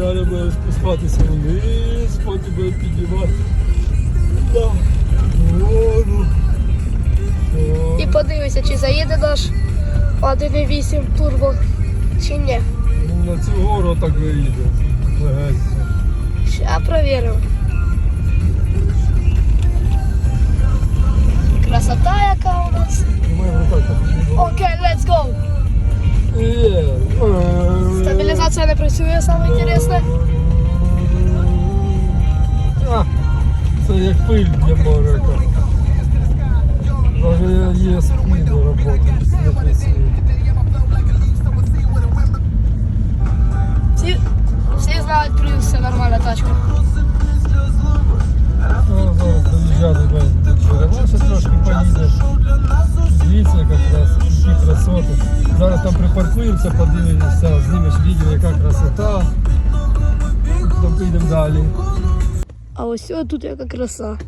буде спускатися вниз, потім буде піднімати. Воду. І подивися, чи заїде наш 1.8 турбо, чи ні. Ну, на цю гору так виїде. Ща провіримо. Красота яка у нас. Окей, let's go. Є. Стабілізація не працює, саме інтересне. А, Це як пиль для моря. Даже є. Не працює. Всі, всі знають плюс, все нормальна тачка. Зараз там припаркуємося, подивимося, знімеш відео, яка красота. Потім поїдемо далі. А ось тут яка краса.